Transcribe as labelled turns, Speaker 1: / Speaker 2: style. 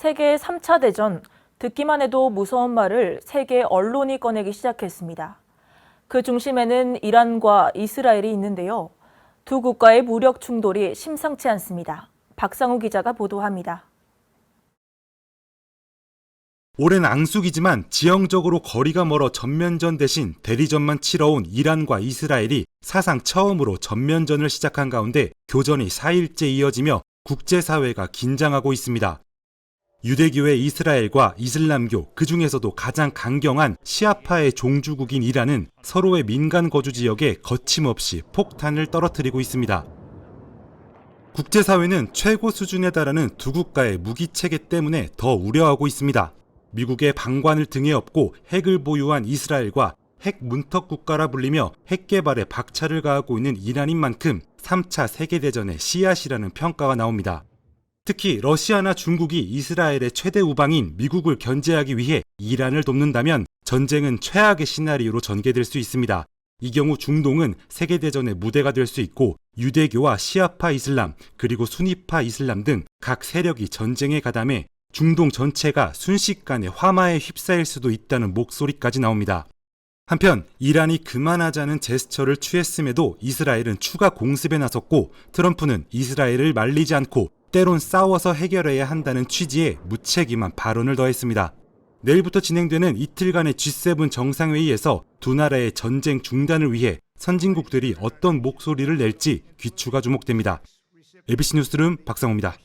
Speaker 1: 세계 3차 대전, 듣기만 해도 무서운 말을 세계 언론이 꺼내기 시작했습니다. 그 중심에는 이란과 이스라엘이 있는데요. 두 국가의 무력 충돌이 심상치 않습니다. 박상우 기자가 보도합니다.
Speaker 2: 오랜 앙숙이지만 지형적으로 거리가 멀어 전면전 대신 대리전만 치러온 이란과 이스라엘이 사상 처음으로 전면전을 시작한 가운데 교전이 4일째 이어지며 국제사회가 긴장하고 있습니다. 유대교의 이스라엘과 이슬람교, 그 중에서도 가장 강경한 시아파의 종주국인 이란은 서로의 민간 거주 지역에 거침없이 폭탄을 떨어뜨리고 있습니다. 국제사회는 최고 수준에 달하는 두 국가의 무기 체계 때문에 더 우려하고 있습니다. 미국의 방관을 등에 업고 핵을 보유한 이스라엘과 핵 문턱 국가라 불리며 핵 개발에 박차를 가하고 있는 이란인 만큼 3차 세계대전의 씨앗이라는 평가가 나옵니다. 특히 러시아나 중국이 이스라엘의 최대 우방인 미국을 견제하기 위해 이란을 돕는다면 전쟁은 최악의 시나리오로 전개될 수 있습니다. 이 경우 중동은 세계대전의 무대가 될 수 있고 유대교와 시아파 이슬람 그리고 순위파 이슬람 등 각 세력이 전쟁에 가담해 중동 전체가 순식간에 화마에 휩싸일 수도 있다는 목소리까지 나옵니다. 한편 이란이 그만하자는 제스처를 취했음에도 이스라엘은 추가 공습에 나섰고 트럼프는 이스라엘을 말리지 않고 때론 싸워서 해결해야 한다는 취지의 무책임한 발언을 더했습니다. 내일부터 진행되는 이틀간의 G7 정상회의에서 두 나라의 전쟁 중단을 위해 선진국들이 어떤 목소리를 낼지 귀추가 주목됩니다. ABC 뉴스룸 박상호입니다.